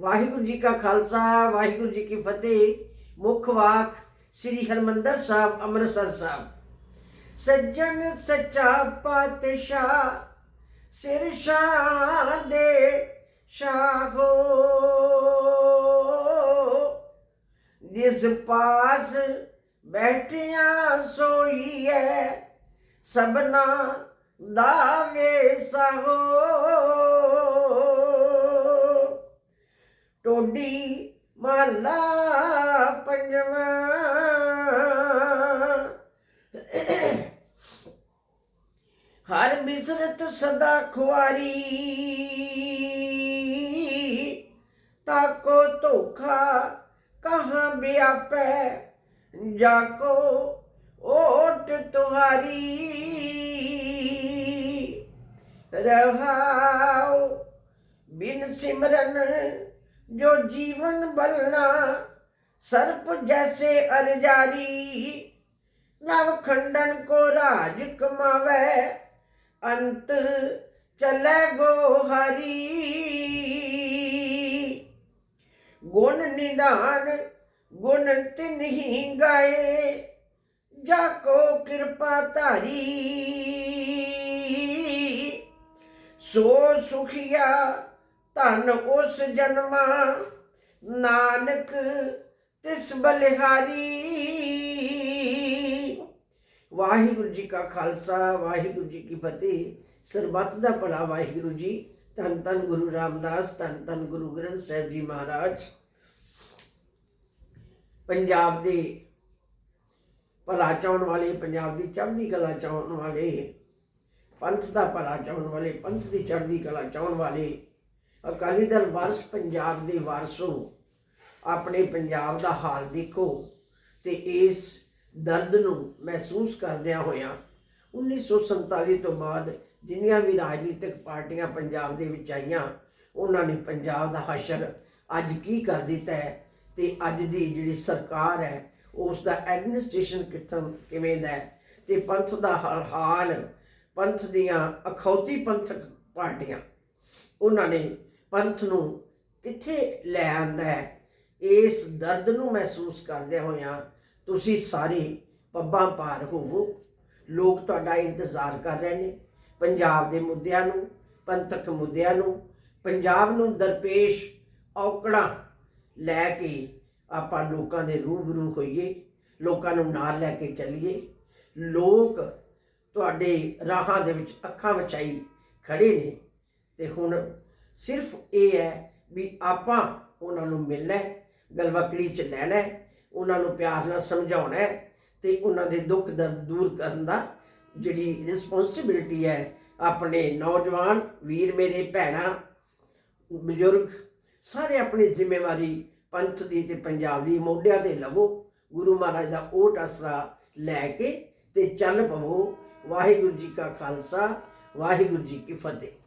ਵਾਹਿਗੁਰੂ ਜੀ ਕਾ ਖਾਲਸਾ, ਵਾਹਿਗੁਰੂ ਜੀ ਕੀ ਫਤਿਹ। ਮੁੱਖ ਵਾਕ ਸ੍ਰੀ ਹਰਮੰਦਰ ਸਾਹਿਬ, ਅੰਮ੍ਰਿਤਸਰ ਸਾਹਿਬ। ਸੱਜਣ ਸੱਚਾ ਪਾਤਸ਼ਾਹ, ਸਿਰ ਸ਼ਾਹ ਦੇ ਸ਼ਾਹੋ ਜਿਸ ਪਾਸ ਬੈਠਿਆ ਸੋਈਐ, ਸਭਨਾ ਦਾ ਵੇਸਹੋ ਟੋਡੀ ਮਹੱਲਾ ਪੰਜਵਾਂ। ਹਰ ਬਿਸਰਤ ਸਦਾ ਖੁਆਰੀ। ਤਾਕੋ ਧੋਖਾ ਕਹਾਂ ਵਿਆਪੈ ਜਾਕੋ ਓਟ ਤੁਹਾਰੀ। ਰਹਾਉ ਬਿਨ ਸਿਮਰਨ ਜੋ ਜੀਵਨ ਬਲਨਾ ਸਰਪ ਜੈਸੇ ਅਰਜਾਰੀ। ਨਵ ਖੰਡਨ ਕੋ ਰਾਜ ਕਮਾਵੇ, ਅੰਤ ਚਲੇ ਗੋ ਹਰੀ ਗੁਣ ਨਿਧਾਨ ਗੁਣ ਤਿਨਹੀ ਗਾਏ, ਜਾ ਕੋ ਕਿਰਪਾ ਧਾਰੀ। ਸੋ ਸੁਖੀਆ ਧਨ ਉਸ ਜਨਮਾ, ਨਾਨਕ ਤਿਸ ਬਲਿਹਾਰੀ। ਵਾਹਿਗੁਰੂ ਜੀ ਕਾ ਖਾਲਸਾ, ਵਾਹਿਗੁਰੂ ਜੀ ਕੀ ਫਤਿਹ। ਸਰਬੱਤ ਦਾ ਭਲਾ ਵਾਹਿਗੁਰੂ ਜੀ। ਧੰਨ ਧੰਨ ਗੁਰੂ ਰਾਮਦਾਸ, ਧੰਨ ਧੰਨ ਗੁਰੂ ਗ੍ਰੰਥ ਸਾਹਿਬ ਜੀ ਮਹਾਰਾਜ। ਪੰਜਾਬ ਦੇ ਭਲਾ ਚਾਹਣ ਵਾਲੇ, ਪੰਜਾਬ ਦੀ ਚੜ੍ਹਦੀ ਕਲਾ ਚਾਹਣ ਵਾਲੇ, ਪੰਥ ਦਾ ਭਲਾ ਚਾਹਣ ਵਾਲੇ, ਪੰਥ ਦੀ ਚੜ੍ਹਦੀ ਕਲਾ ਚਾਹਣ ਵਾਲੇ ਅਕਾਲੀ ਦਲ ਵਾਰਸ ਪੰਜਾਬ ਦੇ ਵਾਰਸੋ ਆਪਣੇ ਪੰਜਾਬ ਦਾ ਹਾਲ ਦੇਖੋ ਤੇ ਇਸ ਦਰਦ ਨੂੰ ਮਹਿਸੂਸ ਕਰਦਿਆਂ ਹੋਇਆਂ 1947 ਤੋਂ ਬਾਅਦ ਜਿੰਨੀਆਂ ਵੀ ਰਾਜਨੀਤਿਕ ਪਾਰਟੀਆਂ ਪੰਜਾਬ ਦੇ ਵਿੱਚ ਆਈਆਂ, ਉਹਨਾਂ ਨੇ ਪੰਜਾਬ ਦਾ ਹਸ਼ਰ ਅੱਜ ਕੀ ਕਰ ਦਿੱਤਾ ਹੈ ਤੇ ਅੱਜ ਦੀ ਜਿਹੜੀ ਸਰਕਾਰ ਹੈ, ਉਸ ਦਾ ਐਡਮਿਨਿਸਟ੍ਰੇਸ਼ਨ ਕਿੱਥੋਂ ਕਿਵੇਂ ਦਾ ਹੈ ਤੇ ਪੰਥ ਦਾ ਹਾ- ਹਾਲ, ਪੰਥ ਦੀਆਂ ਅਖੌਤੀ ਪੰਥਕ ਪਾਰਟੀਆਂ, ਉਹਨਾਂ ਨੇ ਪੰਥ ਨੂੰ ਕਿੱਥੇ ਲੈ ਆਂਦਾ ਹੈ? ਇਸ ਦਰਦ ਨੂੰ ਮਹਿਸੂਸ ਕਰਦੇ ਹੋਇਆਂ ਤੁਸੀਂ ਸਾਰੇ ਪੱਬਾਂ ਪਾਰ ਹੋਵੋ। ਲੋਕ ਤੁਹਾਡਾ ਇੰਤਜ਼ਾਰ ਕਰ ਰਹੇ ਨੇ। ਪੰਜਾਬ ਦੇ ਮੁੱਦਿਆਂ ਨੂੰ, ਪੰਥਕ ਮੁੱਦਿਆਂ ਨੂੰ, ਪੰਜਾਬ ਨੂੰ ਦਰਪੇਸ਼ ਔਕੜਾਂ ਲੈ ਕੇ ਆਪਾਂ ਲੋਕਾਂ ਦੇ ਰੂਬਰੂ ਹੋਈਏ, ਲੋਕਾਂ ਨੂੰ ਨਾਲ ਲੈ ਕੇ ਚੱਲੀਏ। ਲੋਕ ਤੁਹਾਡੇ ਰਾਹਾਂ ਦੇ ਵਿੱਚ ਅੱਖਾਂ ਵਿਛਾਈ ਖੜੇ ਨੇ ਤੇ ਹੁਣ ਸਿਰਫ ਇਹ ਹੈ ਵੀ ਆਪਾਂ ਉਹਨਾਂ ਨੂੰ ਮਿਲਣਾ ਹੈ, ਗਲਵਕੜੀ ਚ ਲੈਣਾ ਹੈ, ਉਹਨਾਂ ਨੂੰ ਪਿਆਰ ਨਾਲ ਸਮਝਾਉਣਾ ਹੈ ਤੇ ਉਹਨਾਂ ਦੇ ਦੁੱਖ ਦਰਦ ਦੂਰ ਕਰਨ ਦਾ ਜਿਹੜੀ ਰਿਸਪੌਂਸਿਬਿਲਟੀ ਹੈ, ਆਪਣੇ ਨੌਜਵਾਨ, ਵੀਰ ਮੇਰੇ, ਭੈਣਾਂ, ਬਜ਼ੁਰਗ, ਸਾਰੇ ਆਪਣੀ ਜ਼ਿੰਮੇਵਾਰੀ ਪੰਥ ਦੀ ਤੇ ਪੰਜਾਬ ਦੀ ਮੋਢਿਆਂ ਤੇ ਲਵੋ, ਗੁਰੂ ਮਹਾਰਾਜ ਦਾ ਓਟ ਆਸਰਾ ਲੈ ਕੇ ਤੇ ਚੱਲ ਪਵੋ। ਵਾਹਿਗੁਰੂ ਜੀ ਕਾ ਖਾਲਸਾ, ਵਾਹਿਗੁਰੂ ਜੀ ਕੀ ਫਤਿਹ।